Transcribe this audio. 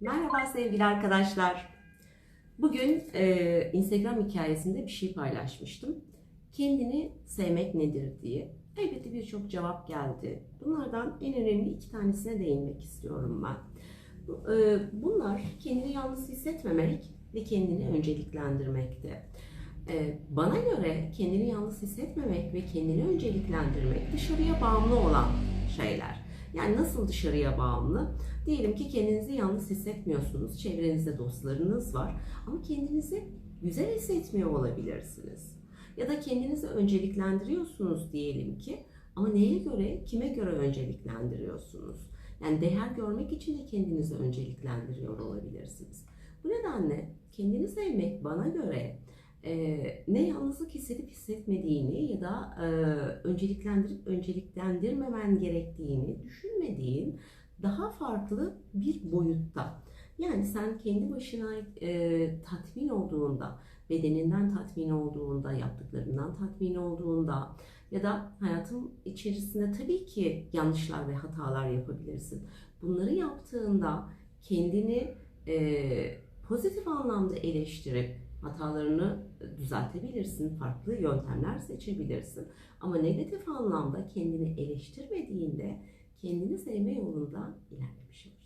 Merhaba sevgili arkadaşlar. Bugün e, Instagram hikayesinde bir şey paylaşmıştım. Kendini sevmek nedir diye. Elbette birçok cevap geldi. Bunlardan en önemli iki tanesine değinmek istiyorum ben. E, Bunlar kendini yalnız hissetmemek ve kendini önceliklendirmekte. E, Bana göre kendini yalnız hissetmemek ve kendini önceliklendirmek dışarıya bağımlı olan şeyler. Yani nasıl dışarıya bağımlı? Diyelim ki kendinizi yalnız hissetmiyorsunuz. Çevrenizde dostlarınız var. Ama kendinizi güzel hissetmiyor olabilirsiniz. Ya da kendinizi önceliklendiriyorsunuz diyelim ki. Ama neye göre, kime göre önceliklendiriyorsunuz? Yani değer görmek için de kendinizi önceliklendiriyor olabilirsiniz. Bu nedenle kendini sevmek bana göre e, ne yalnızlık hissedip hissetmediğini ya da e, önceliklendirip önceliklendirmemen gerektiğini düşünmediğin daha farklı bir boyutta. Yani sen kendi başına e, tatmin olduğunda, bedeninden tatmin olduğunda, yaptıklarından tatmin olduğunda ya da hayatın içerisinde tabii ki yanlışlar ve hatalar yapabilirsin. Bunları yaptığında kendini e, pozitif anlamda eleştirip hatalarını düzeltebilirsin, farklı yöntemler seçebilirsin. Ama negatif anlamda kendini eleştirmediğinde kendini sevme yolunda ilerlemiş olursun.